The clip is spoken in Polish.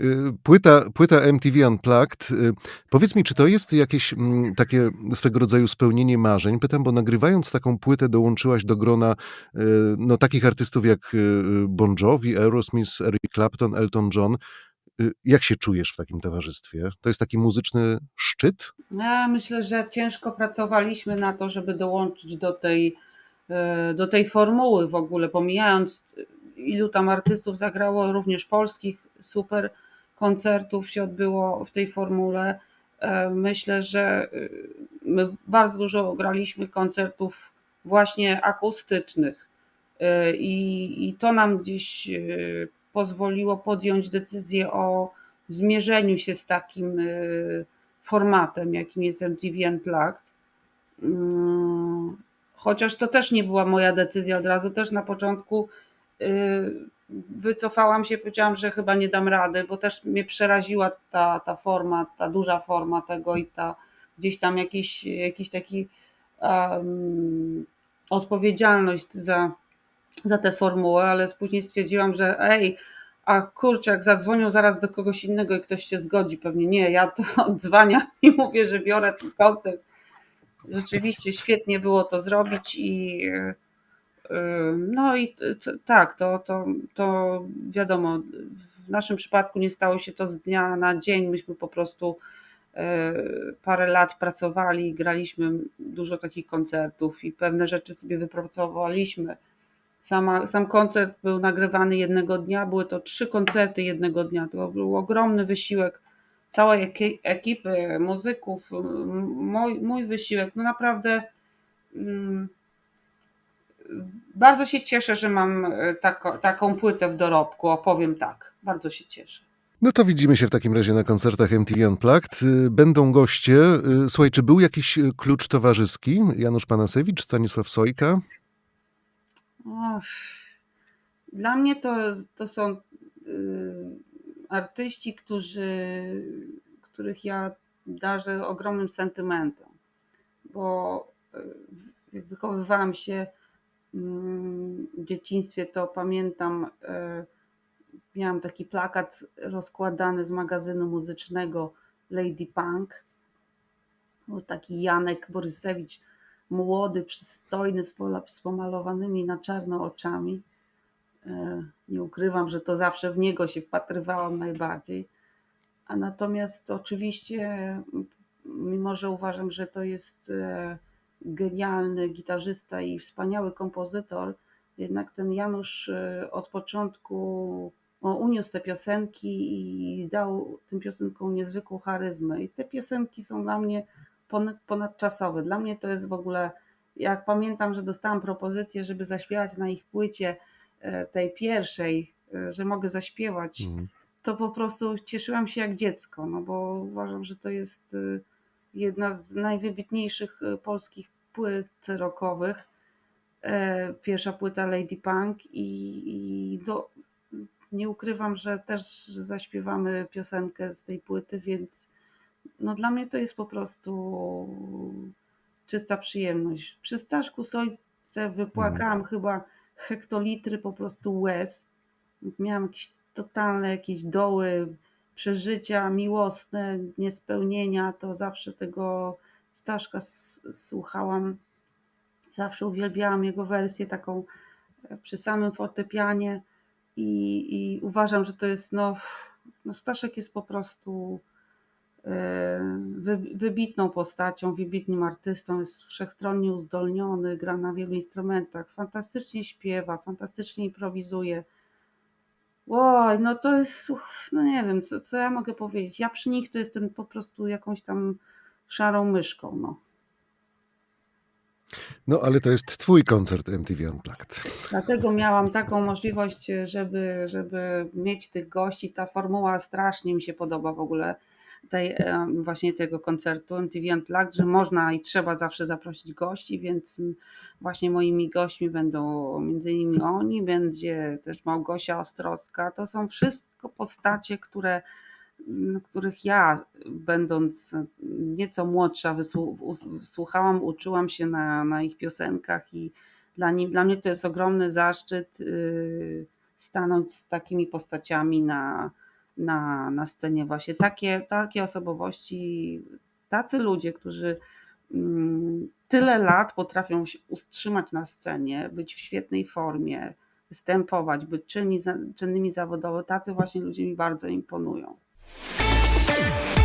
Y, płyta płyta MTV Unplugged. Y, powiedz mi, czy to jest jakieś, mm, takie swego rodzaju spełnienie marzeń? Pytam, bo nagrywając taką płytę dołączyłaś do grona, y, no, takich artystów jak, Bon Jovi, Aerosmith, Eric Clapton, Elton John. Jak się czujesz w takim towarzystwie? To jest taki muzyczny szczyt? Ja myślę, że ciężko pracowaliśmy na to, żeby dołączyć do tej, do tej formuły w ogóle, pomijając ilu tam artystów zagrało, również polskich, super koncertów się odbyło w tej formule. E, myślę, że y, my bardzo dużo graliśmy koncertów właśnie akustycznych e, i, i to nam gdzieś pozwoliło podjąć decyzję o zmierzeniu się z takim formatem, jakim jest MTV Unplugged. Mm, chociaż to też nie była moja decyzja od razu, też na początku wycofałam się, powiedziałam, że chyba nie dam rady, bo też mnie przeraziła ta, ta forma, ta duża forma tego i ta gdzieś tam jakiś, jakiś taki um, odpowiedzialność za, za tę formułę, ale później stwierdziłam, że ej, a kurczę, jak zadzwonią zaraz do kogoś innego i ktoś się zgodzi, pewnie nie, ja to odzwaniam i mówię, że biorę ten koncert. Rzeczywiście świetnie było to zrobić i no i tak, to, to, to wiadomo, w naszym przypadku nie stało się to z dnia na dzień. Myśmy po prostu e, parę lat pracowali, graliśmy dużo takich koncertów i pewne rzeczy sobie wypracowaliśmy. Sama, sam koncert był nagrywany jednego dnia, były to trzy koncerty jednego dnia. To był ogromny wysiłek całej ekipy, muzyków, mój, mój wysiłek. No naprawdę. Mm, bardzo się cieszę, że mam e, tako, taką płytę w dorobku, opowiem tak. Bardzo się cieszę. No to widzimy się w takim razie na koncertach MTV Unplugged. Y, będą goście. Y, słuchaj, czy był jakiś y, klucz towarzyski? Janusz Panasewicz, Stanisław Sojka? Dla mnie to, to są artyści, którzy, których ja darzę ogromnym sentymentem, bo wychowywałam się dzieciństwie to pamiętam, e, miałam taki plakat rozkładany z magazynu muzycznego Lady Punk. Był taki Janek Borysewicz, młody, przystojny, z pomalowanymi na czarno oczami. E, nie ukrywam, że to zawsze w niego się wpatrywałam najbardziej. A natomiast oczywiście, mimo że uważam, że to jest e, genialny gitarzysta i wspaniały kompozytor, jednak ten Janusz e, od początku uniósł te piosenki i dał tym piosenkom niezwykłą charyzmę. I te piosenki są dla mnie ponad, ponadczasowe. Dla mnie to jest w ogóle, jak pamiętam, że dostałam propozycję, żeby zaśpiewać na ich płycie e, tej pierwszej, e, że mogę zaśpiewać, mm. to po prostu cieszyłam się jak dziecko, no bo uważam, że to jest jedna z najwybitniejszych polskich płyt rockowych. E, pierwsza płyta Lady Punk i, i do, nie ukrywam, że też zaśpiewamy piosenkę z tej płyty, więc no dla mnie to jest po prostu czysta przyjemność. Przy Staszku Sojce wypłakałam mhm. chyba hektolitry po prostu łez. Miałam jakieś totalne jakieś doły, przeżycia miłosne, niespełnienia, to zawsze tego Staszka słuchałam, zawsze uwielbiałam jego wersję taką e, przy samym fortepianie i, i uważam, że to jest, no, no Staszek jest po prostu e, wybitną postacią, wybitnym artystą, jest wszechstronnie uzdolniony, gra na wielu instrumentach, fantastycznie śpiewa, fantastycznie improwizuje. Oj, no to jest, no nie wiem, co, co ja mogę powiedzieć. Ja przy nich to jestem po prostu jakąś tam szarą myszką. No. No, ale to jest twój koncert MTV Unplugged. Dlatego miałam taką możliwość, żeby, żeby mieć tych gości. Ta formuła strasznie mi się podoba w ogóle tej, właśnie tego koncertu MTV Unplugged, że można i trzeba zawsze zaprosić gości, więc właśnie moimi gośćmi będą między innymi oni, będzie też Małgosia Ostrowska. To są wszystko postacie, które których ja, będąc nieco młodsza, wysłuchałam, uczyłam się na, na ich piosenkach i dla, dla mnie to jest ogromny zaszczyt y, stanąć z takimi postaciami na, na, na scenie właśnie. Takie, takie osobowości, tacy ludzie, którzy mm, tyle lat potrafią się utrzymać na scenie, być w świetnej formie, występować, być czynni, czynnymi zawodowo, tacy właśnie ludzie mi bardzo imponują. イエイ!